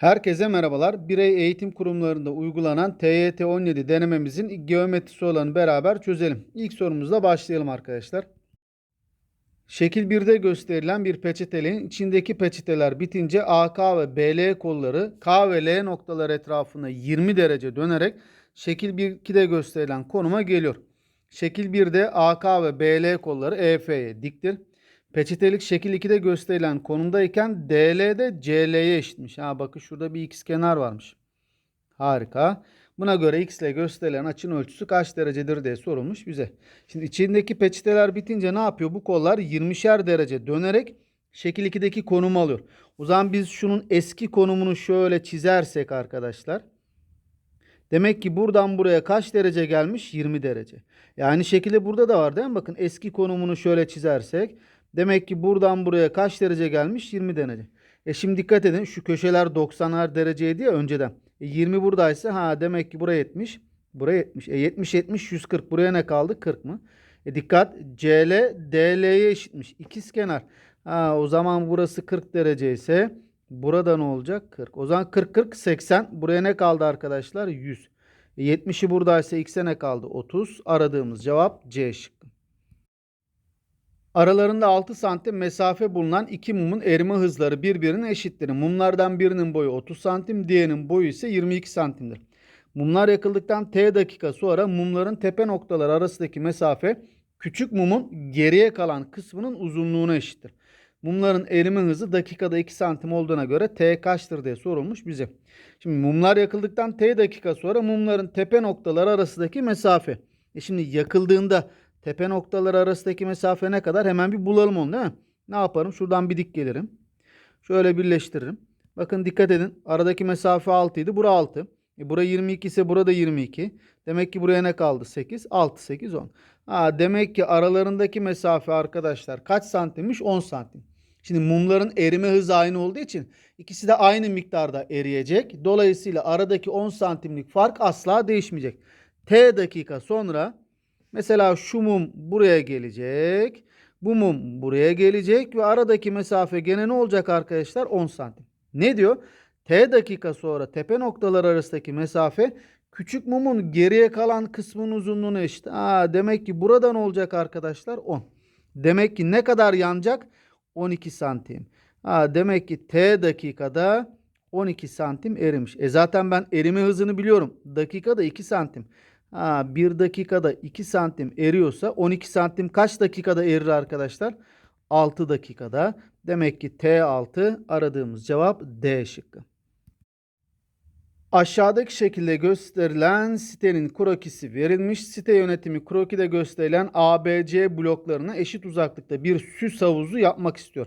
Herkese merhabalar. Birey eğitim kurumlarında uygulanan TYT 17 denememizin geometrisi olanı beraber çözelim. İlk sorumuzla başlayalım arkadaşlar. Şekil 1'de gösterilen bir peçetenin içindeki peçeteler bitince AK ve BL kolları K ve L noktalar etrafında 20 derece dönerek şekil 2'de gösterilen konuma geliyor. Şekil 1'de AK ve BL kolları EF'ye diktir. Peçetelik şekil 2'de gösterilen konumdayken DL de CL'ye eşitmiş. Ha bakın şurada bir x kenar varmış. Harika. Buna göre x ile gösterilen açının ölçüsü kaç derecedir diye sorulmuş bize. Şimdi içindeki peçeteler bitince ne yapıyor? Bu kollar 20'şer derece dönerek şekil 2'deki konumu alıyor. O zaman biz şunun eski konumunu şöyle çizersek arkadaşlar. Demek ki buradan buraya kaç derece gelmiş? 20 derece. Yani şekilde burada da var değil mi? Bakın eski konumunu şöyle çizersek. Demek ki buradan buraya kaç derece gelmiş? 20 derece. E şimdi dikkat edin şu köşeler 90'ar dereceydi ya önceden. E 20 buradaysa ha demek ki buraya 70. Buraya 70. E 70 70 140. Buraya ne kaldı? 40 mı? E dikkat CL DL'ye eşitmiş. İkiz kenar. Ha o zaman burası 40 derece ise burada ne olacak? 40. O zaman 40 40 80. Buraya ne kaldı arkadaşlar? 100. E 70'i buradaysa x'e ne kaldı? 30. Aradığımız cevap C şıkkı. Aralarında 6 santim mesafe bulunan iki mumun erime hızları birbirine eşittir. Mumlardan birinin boyu 30 santim, diğerinin boyu ise 22 santimdir. Mumlar yakıldıktan t dakika sonra mumların tepe noktaları arasındaki mesafe küçük mumun geriye kalan kısmının uzunluğuna eşittir. Mumların erime hızı dakikada 2 santim olduğuna göre t kaçtır diye sorulmuş bize. Şimdi mumlar yakıldıktan t dakika sonra mumların tepe noktaları arasındaki mesafe. E şimdi yakıldığında Tepe noktaları arasındaki mesafe ne kadar? Hemen bir bulalım onu değil mi? Ne yaparım? Şuradan bir dik gelirim. Şöyle birleştiririm. Bakın dikkat edin. Aradaki mesafe 6 idi. Bura 6. E bura 22 ise burada 22. Demek ki buraya ne kaldı? 8. 6, 8, 10. Ha, demek ki aralarındaki mesafe arkadaşlar kaç santimmiş? 10 santim. Şimdi mumların erime hızı aynı olduğu için ikisi de aynı miktarda eriyecek. Dolayısıyla aradaki 10 santimlik fark asla değişmeyecek. T dakika sonra Mesela şu mum buraya gelecek. Bu mum buraya gelecek ve aradaki mesafe gene ne olacak arkadaşlar? 10 santim. Ne diyor? T dakika sonra tepe noktalar arasındaki mesafe küçük mumun geriye kalan kısmının uzunluğuna eşit. Aa, demek ki buradan olacak arkadaşlar 10. Demek ki ne kadar yanacak? 12 santim. Aa, demek ki T dakikada 12 santim erimiş. E zaten ben erime hızını biliyorum. Dakikada 2 santim. Ha, 1 dakikada 2 santim eriyorsa 12 santim kaç dakikada erir arkadaşlar? 6 dakikada. Demek ki T6 aradığımız cevap D şıkkı. Aşağıdaki şekilde gösterilen sitenin krokisi verilmiş. Site yönetimi krokide gösterilen ABC bloklarına eşit uzaklıkta bir süs havuzu yapmak istiyor.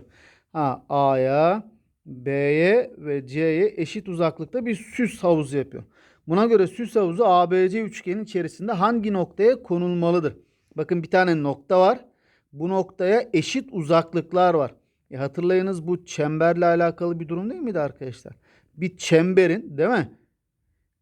A'ya, B'ye ve C'ye eşit uzaklıkta bir süs havuzu yapıyor. Buna göre süs havuzu ABC üçgenin içerisinde hangi noktaya konulmalıdır? Bakın bir tane nokta var. Bu noktaya eşit uzaklıklar var. E hatırlayınız bu çemberle alakalı bir durum değil miydi arkadaşlar? Bir çemberin değil mi?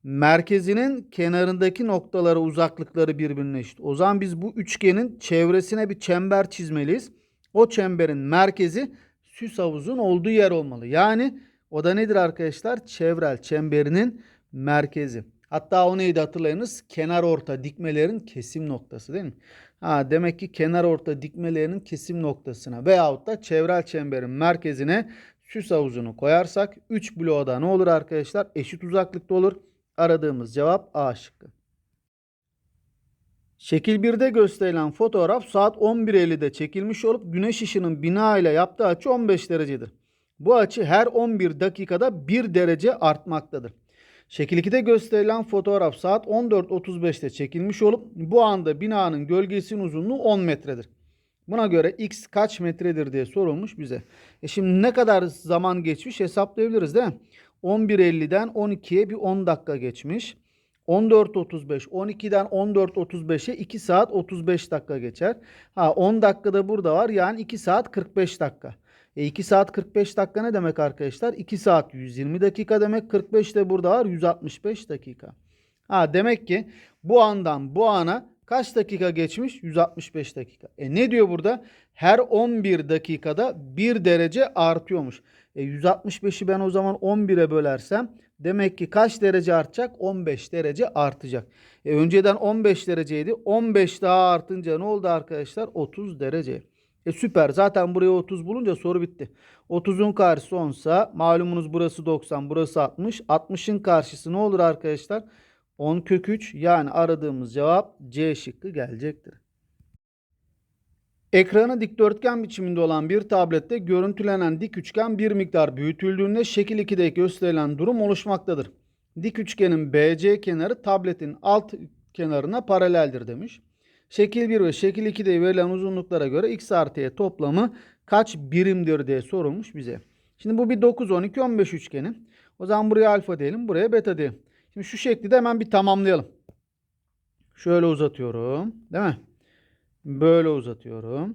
Merkezinin kenarındaki noktaları uzaklıkları birbirine eşit. O zaman biz bu üçgenin çevresine bir çember çizmeliyiz. O çemberin merkezi süs havuzun olduğu yer olmalı. Yani o da nedir arkadaşlar? Çevrel çemberinin merkezi. Hatta o neydi hatırlayınız? Kenar orta dikmelerin kesim noktası değil mi? Ha, demek ki kenar orta dikmelerinin kesim noktasına veyahut da çevrel çemberin merkezine süs havuzunu koyarsak 3 bloğa da ne olur arkadaşlar? Eşit uzaklıkta olur. Aradığımız cevap A şıkkı. Şekil 1'de gösterilen fotoğraf saat 11.50'de çekilmiş olup güneş ışının bina ile yaptığı açı 15 derecedir. Bu açı her 11 dakikada 1 derece artmaktadır. Şekil 2'de gösterilen fotoğraf saat 14.35'te çekilmiş olup bu anda binanın gölgesinin uzunluğu 10 metredir. Buna göre x kaç metredir diye sorulmuş bize. E şimdi ne kadar zaman geçmiş hesaplayabiliriz değil mi? 11.50'den 12'ye bir 10 dakika geçmiş. 14.35 12'den 14.35'e 2 saat 35 dakika geçer. Ha 10 dakikada burada var yani 2 saat 45 dakika. E 2 saat 45 dakika ne demek arkadaşlar? 2 saat 120 dakika demek. 45 de burada var 165 dakika. Ha demek ki bu andan bu ana Kaç dakika geçmiş? 165 dakika. E ne diyor burada? Her 11 dakikada 1 derece artıyormuş. E 165'i ben o zaman 11'e bölersem demek ki kaç derece artacak? 15 derece artacak. E önceden 15 dereceydi. 15 daha artınca ne oldu arkadaşlar? 30 derece. E süper. Zaten buraya 30 bulunca soru bitti. 30'un karşısı 10 sa malumunuz burası 90, burası 60. 60'ın karşısı ne olur arkadaşlar? 10 kök 3 yani aradığımız cevap C şıkkı gelecektir. Ekranı dikdörtgen biçiminde olan bir tablette görüntülenen dik üçgen bir miktar büyütüldüğünde şekil 2'de gösterilen durum oluşmaktadır. Dik üçgenin BC kenarı tabletin alt kenarına paraleldir demiş. Şekil 1 ve şekil 2'de verilen uzunluklara göre x artı y toplamı kaç birimdir diye sorulmuş bize. Şimdi bu bir 9, 12, 15 üçgeni. O zaman buraya alfa diyelim, buraya beta diyelim. Şimdi şu şekli de hemen bir tamamlayalım. Şöyle uzatıyorum. Değil mi? Böyle uzatıyorum.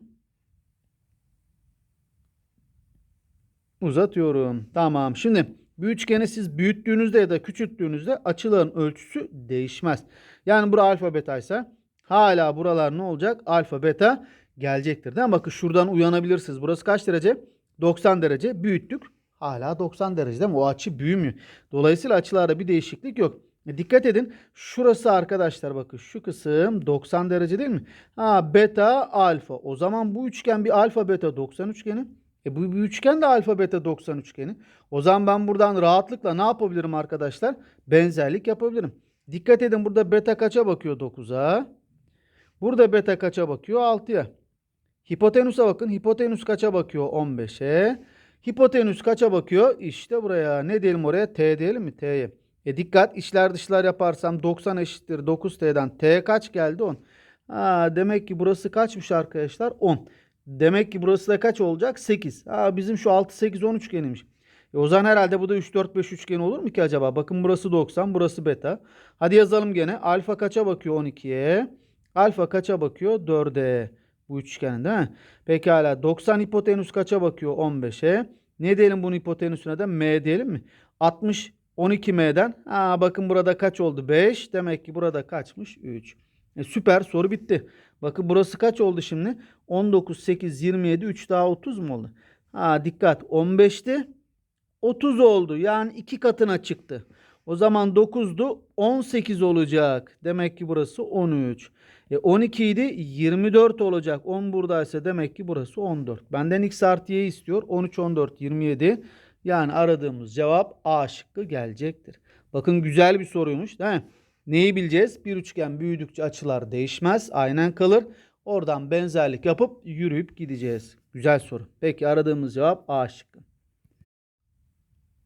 Uzatıyorum. Tamam. Şimdi bir üçgeni siz büyüttüğünüzde ya da küçülttüğünüzde açıların ölçüsü değişmez. Yani bura alfa beta ise hala buralar ne olacak? Alfa beta gelecektir. Değil mi? Bakın şuradan uyanabilirsiniz. Burası kaç derece? 90 derece. Büyüttük. Hala 90 derece değil mi? O açı büyümüyor. Dolayısıyla açılarda bir değişiklik yok. E, Dikkat edin. Şurası arkadaşlar bakın şu kısım 90 derece değil mi? Ha beta alfa. O zaman bu üçgen bir alfa beta 90 üçgeni. E bu bir üçgen de alfa beta 90 üçgeni. O zaman ben buradan rahatlıkla ne yapabilirim arkadaşlar? Benzerlik yapabilirim. Dikkat edin burada beta kaça bakıyor 9'a? Burada beta kaça bakıyor? 6'ya. Hipotenüse bakın. Hipotenüs kaça bakıyor? 15'e. Hipotenüs kaça bakıyor? İşte buraya. Ne diyelim oraya? T diyelim mi? T'ye. E dikkat içler dışlar yaparsam 90 eşittir 9T'den. T kaç geldi? 10. Ha, demek ki burası kaçmış arkadaşlar? 10. Demek ki burası da kaç olacak? 8. Ha, bizim şu 6, 8, 10 üçgeniymiş. E o zaman herhalde bu da 3, 4, 5 üçgen olur mu ki acaba? Bakın burası 90, burası beta. Hadi yazalım gene. Alfa kaça bakıyor? 12'ye. Alfa kaça bakıyor? 4'e. Bu üçgenin değil mi? Pekala 90 hipotenüs kaça bakıyor? 15'e. Ne diyelim bunun hipotenüsüne de? M diyelim mi? 60 12M'den. Aa, bakın burada kaç oldu? 5. Demek ki burada kaçmış? 3. E, süper soru bitti. Bakın burası kaç oldu şimdi? 19, 8, 27, 3 daha 30 mu oldu? Ha, dikkat 15'ti. 30 oldu. Yani iki katına çıktı. O zaman 9'du 18 olacak. Demek ki burası 13. E 12 idi 24 olacak. 10 buradaysa demek ki burası 14. Benden x artı y istiyor. 13, 14, 27. Yani aradığımız cevap A şıkkı gelecektir. Bakın güzel bir soruymuş değil mi? Neyi bileceğiz? Bir üçgen büyüdükçe açılar değişmez. Aynen kalır. Oradan benzerlik yapıp yürüyüp gideceğiz. Güzel soru. Peki aradığımız cevap A şıkkı.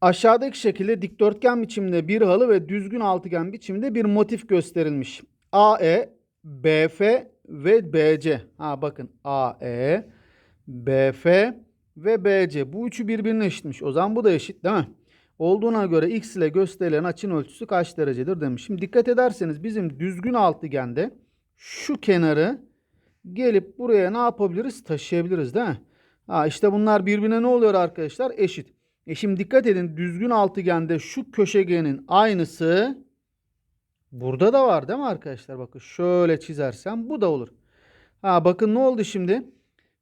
Aşağıdaki şekilde dikdörtgen biçiminde bir halı ve düzgün altıgen biçiminde bir motif gösterilmiş. AE, BF ve BC. Ha bakın AE, BF ve BC. Bu üçü birbirine eşitmiş. O zaman bu da eşit değil mi? Olduğuna göre x ile gösterilen açının ölçüsü kaç derecedir demiş. Şimdi dikkat ederseniz bizim düzgün altıgende şu kenarı gelip buraya ne yapabiliriz? Taşıyabiliriz değil mi? Ha işte bunlar birbirine ne oluyor arkadaşlar? Eşit. E şimdi dikkat edin düzgün altıgende şu köşegenin aynısı burada da var değil mi arkadaşlar? Bakın şöyle çizersem bu da olur. Ha bakın ne oldu şimdi?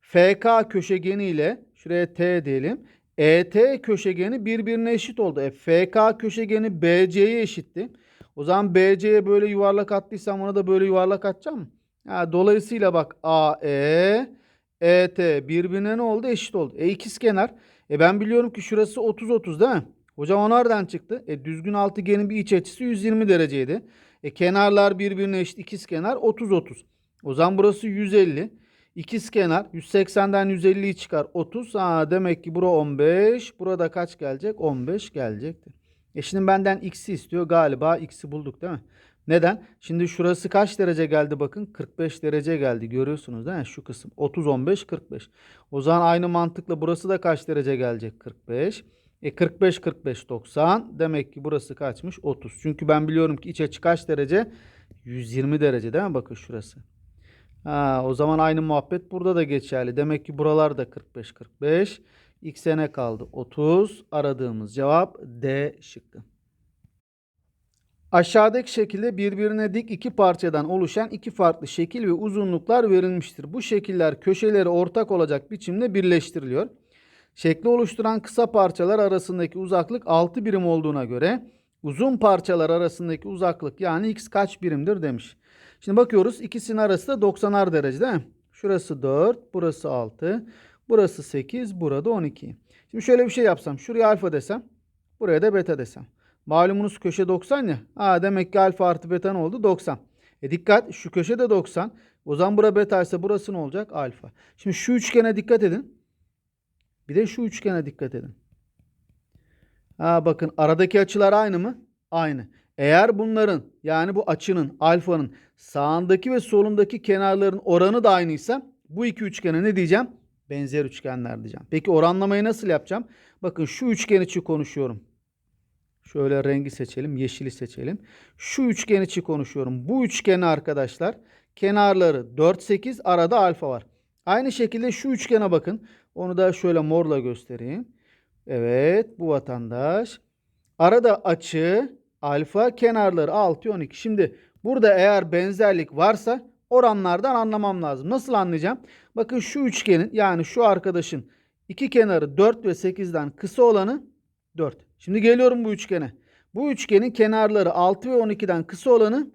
FK köşegeni ile şuraya T diyelim. ET köşegeni birbirine eşit oldu. E, FK köşegeni BC'ye eşitti. O zaman BC'ye böyle yuvarlak attıysam ona da böyle yuvarlak atacağım. Ha, dolayısıyla bak AE, ET birbirine ne oldu? Eşit oldu. E ikizkenar. E ben biliyorum ki şurası 30-30 değil mi? Hocam o nereden çıktı? E düzgün altıgenin bir iç açısı 120 dereceydi. E kenarlar birbirine eşit ikizkenar 30-30. O zaman burası 150. İkiz kenar 180'den 150'yi çıkar 30. Ha, demek ki bura 15. Burada kaç gelecek? 15 gelecektir. E şimdi benden x'i istiyor. Galiba x'i bulduk değil mi? Neden? Şimdi şurası kaç derece geldi bakın. 45 derece geldi. Görüyorsunuz değil mi? Şu kısım. 30, 15, 45. O zaman aynı mantıkla burası da kaç derece gelecek? 45. E 45, 45, 90. Demek ki burası kaçmış? 30. Çünkü ben biliyorum ki iç açı kaç derece? 120 derece değil mi? Bakın şurası. Ha, o zaman aynı muhabbet burada da geçerli. Demek ki buralar da 45 45. X'e kaldı? 30. Aradığımız cevap D şıkkı. Aşağıdaki şekilde birbirine dik iki parçadan oluşan iki farklı şekil ve uzunluklar verilmiştir. Bu şekiller köşeleri ortak olacak biçimde birleştiriliyor. Şekli oluşturan kısa parçalar arasındaki uzaklık 6 birim olduğuna göre uzun parçalar arasındaki uzaklık yani x kaç birimdir demiş. Şimdi bakıyoruz ikisinin arası da 90'ar derece değil mi? Şurası 4, burası 6, burası 8, burada 12. Şimdi şöyle bir şey yapsam. Şuraya alfa desem, buraya da beta desem. Malumunuz köşe 90 ya. Aa, demek ki alfa artı beta ne oldu? 90. E dikkat şu köşe de 90. O zaman bura beta ise burası ne olacak? Alfa. Şimdi şu üçgene dikkat edin. Bir de şu üçgene dikkat edin. Ha bakın aradaki açılar aynı mı? Aynı. Eğer bunların yani bu açının alfanın sağındaki ve solundaki kenarların oranı da aynıysa bu iki üçgene ne diyeceğim? Benzer üçgenler diyeceğim. Peki oranlamayı nasıl yapacağım? Bakın şu üçgen için konuşuyorum. Şöyle rengi seçelim. Yeşili seçelim. Şu üçgen için konuşuyorum. Bu üçgeni arkadaşlar kenarları 4, 8 arada alfa var. Aynı şekilde şu üçgene bakın. Onu da şöyle morla göstereyim. Evet bu vatandaş. Arada açı alfa kenarları 6, 12. Şimdi burada eğer benzerlik varsa oranlardan anlamam lazım. Nasıl anlayacağım? Bakın şu üçgenin yani şu arkadaşın iki kenarı 4 ve 8'den kısa olanı 4. Şimdi geliyorum bu üçgene. Bu üçgenin kenarları 6 ve 12'den kısa olanı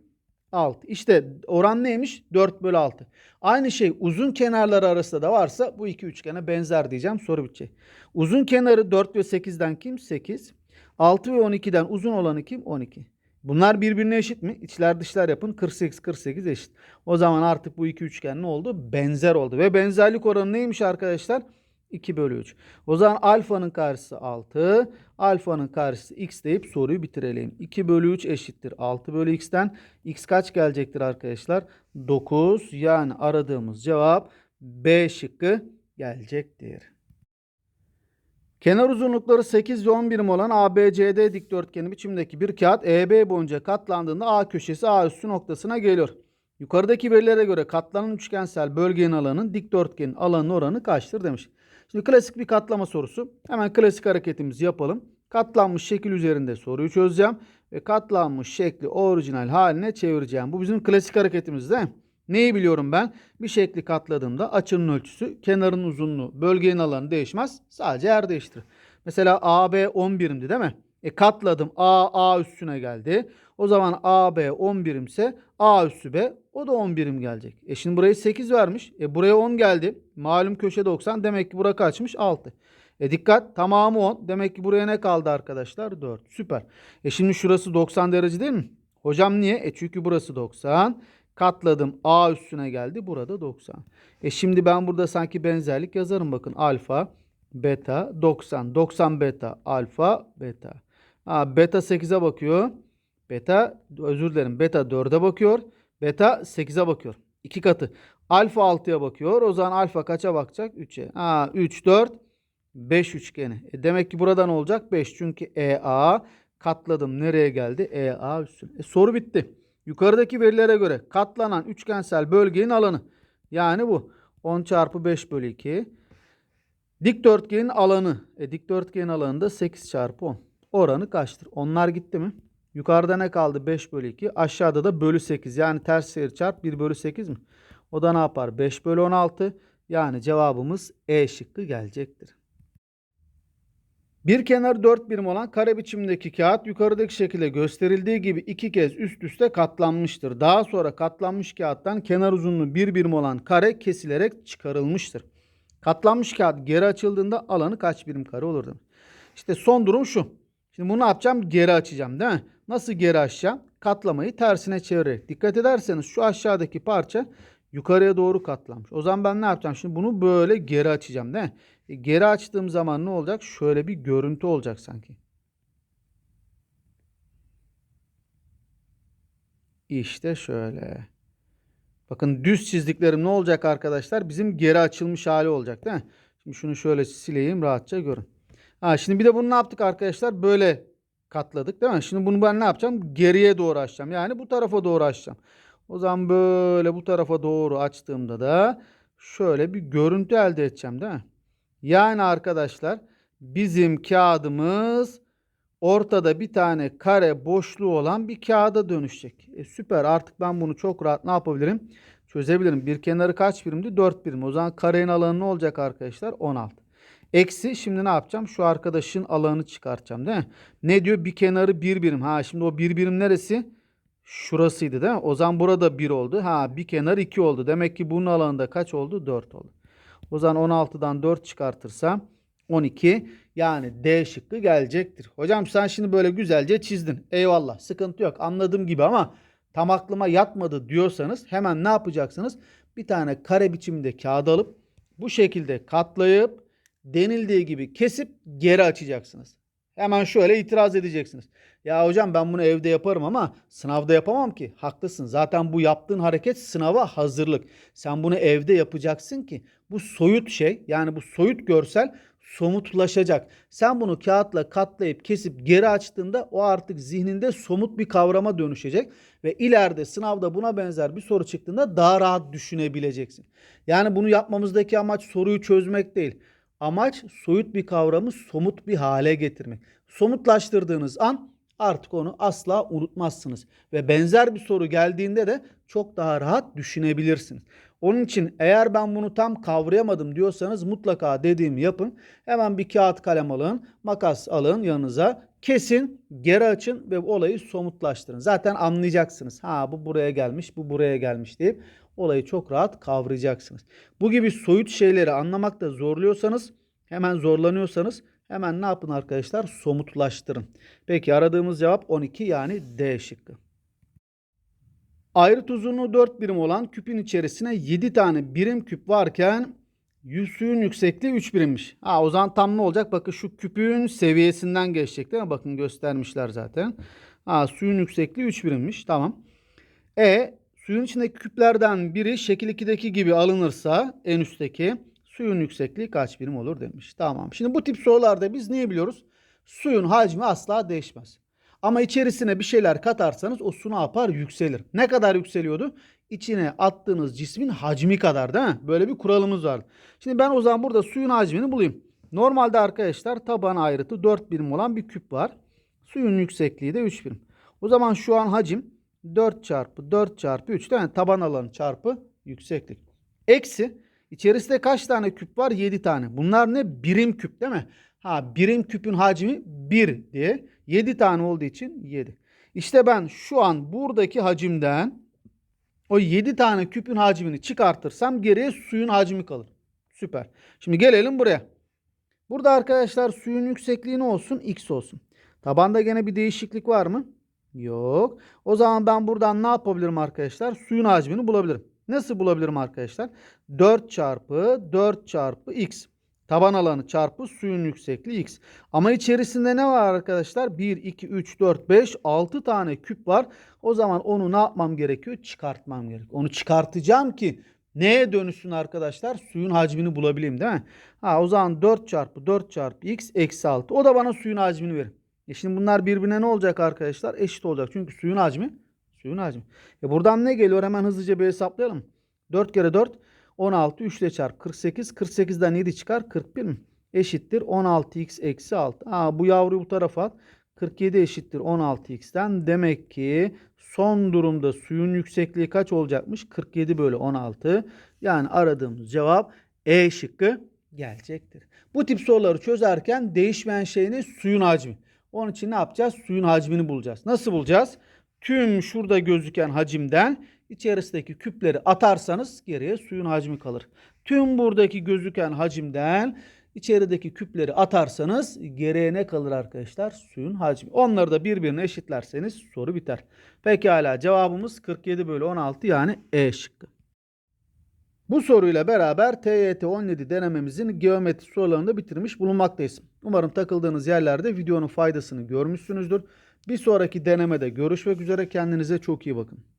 6. İşte oran neymiş? 4 bölü 6. Aynı şey uzun kenarları arasında da varsa bu iki üçgene benzer diyeceğim. Soru bitecek. Uzun kenarı 4 ve 8'den kim? 8. 6 ve 12'den uzun olanı kim? 12. Bunlar birbirine eşit mi? İçler dışlar yapın. 48 48 eşit. O zaman artık bu iki üçgen ne oldu? Benzer oldu. Ve benzerlik oranı neymiş arkadaşlar? 2 bölü 3. O zaman alfanın karşısı 6. Alfanın karşısı x deyip soruyu bitirelim. 2 bölü 3 eşittir. 6 bölü x'ten x kaç gelecektir arkadaşlar? 9. Yani aradığımız cevap B şıkkı gelecektir. Kenar uzunlukları 8 ve 10 birim olan ABCD dikdörtgeni biçimdeki bir kağıt EB boyunca katlandığında A köşesi A üssü noktasına geliyor. Yukarıdaki verilere göre katlanan üçgensel bölgenin alanının dikdörtgenin alanının oranı kaçtır demiş. Şimdi klasik bir katlama sorusu. Hemen klasik hareketimizi yapalım. Katlanmış şekil üzerinde soruyu çözeceğim. Ve katlanmış şekli orijinal haline çevireceğim. Bu bizim klasik hareketimiz değil mi? Neyi biliyorum ben? Bir şekli katladığımda açının ölçüsü, kenarın uzunluğu, bölgenin alanı değişmez. Sadece yer değiştirir. Mesela AB 10 birimdi değil mi? E katladım. A, A üstüne geldi. O zaman AB 10 birimse A üssü B o da 10 birim gelecek. E şimdi burayı 8 vermiş. E buraya 10 geldi. Malum köşe 90. Demek ki bura kaçmış? 6. E dikkat tamamı 10. Demek ki buraya ne kaldı arkadaşlar? 4. Süper. E şimdi şurası 90 derece değil mi? Hocam niye? E çünkü burası 90. Katladım. A üstüne geldi. Burada 90. E şimdi ben burada sanki benzerlik yazarım. Bakın alfa, beta, 90. 90 beta, alfa, beta. Ha, beta 8'e bakıyor. Beta özür dilerim. Beta 4'e bakıyor. Beta 8'e bakıyor. 2 katı. Alfa 6'ya bakıyor. O zaman alfa kaça bakacak? 3'e. Ha 3 4 5 üçgeni. E demek ki buradan olacak 5. Çünkü EA katladım. Nereye geldi? EA üstüne. E soru bitti. Yukarıdaki verilere göre katlanan üçgensel bölgenin alanı. Yani bu. 10 çarpı 5 bölü 2. Dikdörtgenin alanı. E dikdörtgenin alanı da 8 çarpı 10. Oranı kaçtır? Onlar gitti mi? Yukarıda ne kaldı? 5 bölü 2. Aşağıda da bölü 8. Yani ters sayı çarp 1 bölü 8 mi? O da ne yapar? 5 bölü 16. Yani cevabımız E şıkkı gelecektir. Bir kenar 4 birim olan kare biçimdeki kağıt yukarıdaki şekilde gösterildiği gibi iki kez üst üste katlanmıştır. Daha sonra katlanmış kağıttan kenar uzunluğu 1 birim olan kare kesilerek çıkarılmıştır. Katlanmış kağıt geri açıldığında alanı kaç birim kare olur. İşte son durum şu. Şimdi bunu ne yapacağım? Geri açacağım değil mi? Nasıl geri açacağım? Katlamayı tersine çevirerek. Dikkat ederseniz şu aşağıdaki parça yukarıya doğru katlanmış. O zaman ben ne yapacağım? Şimdi bunu böyle geri açacağım değil mi? E, geri açtığım zaman ne olacak? Şöyle bir görüntü olacak sanki. İşte şöyle. Bakın düz çizdiklerim ne olacak arkadaşlar? Bizim geri açılmış hali olacak değil mi? Şimdi şunu şöyle sileyim rahatça görün. Ha, şimdi bir de bunu ne yaptık arkadaşlar? Böyle katladık değil mi? Şimdi bunu ben ne yapacağım? Geriye doğru açacağım. Yani bu tarafa doğru açacağım. O zaman böyle bu tarafa doğru açtığımda da şöyle bir görüntü elde edeceğim değil mi? Yani arkadaşlar bizim kağıdımız ortada bir tane kare boşluğu olan bir kağıda dönüşecek. E, süper artık ben bunu çok rahat ne yapabilirim? Çözebilirim. Bir kenarı kaç birimdi? 4 birim. O zaman karenin alanı ne olacak arkadaşlar? 16. Eksi şimdi ne yapacağım? Şu arkadaşın alanını çıkartacağım değil mi? Ne diyor? Bir kenarı 1 birim. Ha şimdi o 1 birim neresi? Şurasıydı değil mi? O zaman burada 1 oldu. Ha bir kenar 2 oldu. Demek ki bunun alanında kaç oldu? 4 oldu. O zaman 16'dan 4 çıkartırsam 12 yani D şıkkı gelecektir. Hocam sen şimdi böyle güzelce çizdin. Eyvallah sıkıntı yok anladığım gibi ama tam aklıma yatmadı diyorsanız hemen ne yapacaksınız? Bir tane kare biçiminde kağıt alıp bu şekilde katlayıp denildiği gibi kesip geri açacaksınız. Hemen şöyle itiraz edeceksiniz. Ya hocam ben bunu evde yaparım ama sınavda yapamam ki. Haklısın. Zaten bu yaptığın hareket sınava hazırlık. Sen bunu evde yapacaksın ki bu soyut şey yani bu soyut görsel somutlaşacak. Sen bunu kağıtla katlayıp kesip geri açtığında o artık zihninde somut bir kavrama dönüşecek ve ileride sınavda buna benzer bir soru çıktığında daha rahat düşünebileceksin. Yani bunu yapmamızdaki amaç soruyu çözmek değil. Amaç soyut bir kavramı somut bir hale getirmek. Somutlaştırdığınız an artık onu asla unutmazsınız ve benzer bir soru geldiğinde de çok daha rahat düşünebilirsiniz. Onun için eğer ben bunu tam kavrayamadım diyorsanız mutlaka dediğimi yapın. Hemen bir kağıt kalem alın, makas alın yanınıza, kesin, geri açın ve olayı somutlaştırın. Zaten anlayacaksınız. Ha bu buraya gelmiş, bu buraya gelmiş deyip olayı çok rahat kavrayacaksınız. Bu gibi soyut şeyleri anlamakta zorluyorsanız, hemen zorlanıyorsanız hemen ne yapın arkadaşlar? Somutlaştırın. Peki aradığımız cevap 12 yani D şıkkı. Ayrıt uzunluğu 4 birim olan küpün içerisine 7 tane birim küp varken suyun yüksekliği 3 birimmiş. Ha, o zaman tam ne olacak? Bakın şu küpün seviyesinden geçecek değil mi? Bakın göstermişler zaten. Ha, suyun yüksekliği 3 birimmiş. Tamam. E suyun içindeki küplerden biri şekil 2'deki gibi alınırsa en üstteki suyun yüksekliği kaç birim olur demiş. Tamam. Şimdi bu tip sorularda biz neyi biliyoruz? Suyun hacmi asla değişmez. Ama içerisine bir şeyler katarsanız o su ne yapar? Yükselir. Ne kadar yükseliyordu? İçine attığınız cismin hacmi kadar değil mi? Böyle bir kuralımız var. Şimdi ben o zaman burada suyun hacmini bulayım. Normalde arkadaşlar taban ayrıtı 4 birim olan bir küp var. Suyun yüksekliği de 3 birim. O zaman şu an hacim 4 çarpı 4 çarpı 3 değil mi? Taban alanı çarpı yükseklik. Eksi içerisinde kaç tane küp var? 7 tane. Bunlar ne? Birim küp değil mi? Ha birim küpün hacmi 1 diye. 7 tane olduğu için 7. İşte ben şu an buradaki hacimden o 7 tane küpün hacmini çıkartırsam geriye suyun hacmi kalır. Süper. Şimdi gelelim buraya. Burada arkadaşlar suyun yüksekliği ne olsun? X olsun. Tabanda gene bir değişiklik var mı? Yok. O zaman ben buradan ne yapabilirim arkadaşlar? Suyun hacmini bulabilirim. Nasıl bulabilirim arkadaşlar? 4 çarpı 4 çarpı x. Taban alanı çarpı suyun yüksekliği x. Ama içerisinde ne var arkadaşlar? 1, 2, 3, 4, 5, 6 tane küp var. O zaman onu ne yapmam gerekiyor? Çıkartmam gerekiyor. Onu çıkartacağım ki neye dönüşsün arkadaşlar? Suyun hacmini bulabileyim değil mi? Ha, o zaman 4 çarpı 4 çarpı x eksi 6. O da bana suyun hacmini verir. E şimdi bunlar birbirine ne olacak arkadaşlar? Eşit olacak. Çünkü suyun hacmi suyun hacmi. E buradan ne geliyor? Hemen hızlıca bir hesaplayalım. 4 kere 4 16 3 ile çarp 48. 48'den 7 çıkar 41 mi? Eşittir 16x eksi 6. Aa, bu yavruyu bu tarafa at. 47 eşittir 16x'ten. Demek ki son durumda suyun yüksekliği kaç olacakmış? 47 bölü 16. Yani aradığımız cevap E şıkkı gelecektir. Bu tip soruları çözerken değişmeyen şey ne? Suyun hacmi. Onun için ne yapacağız? Suyun hacmini bulacağız. Nasıl bulacağız? Tüm şurada gözüken hacimden içerisindeki küpleri atarsanız geriye suyun hacmi kalır. Tüm buradaki gözüken hacimden içerideki küpleri atarsanız geriye ne kalır arkadaşlar? Suyun hacmi. Onları da birbirine eşitlerseniz soru biter. Pekala cevabımız 47 bölü 16 yani E şıkkı. Bu soruyla beraber TYT 17 denememizin geometri sorularını da bitirmiş bulunmaktayız. Umarım takıldığınız yerlerde videonun faydasını görmüşsünüzdür. Bir sonraki denemede görüşmek üzere kendinize çok iyi bakın.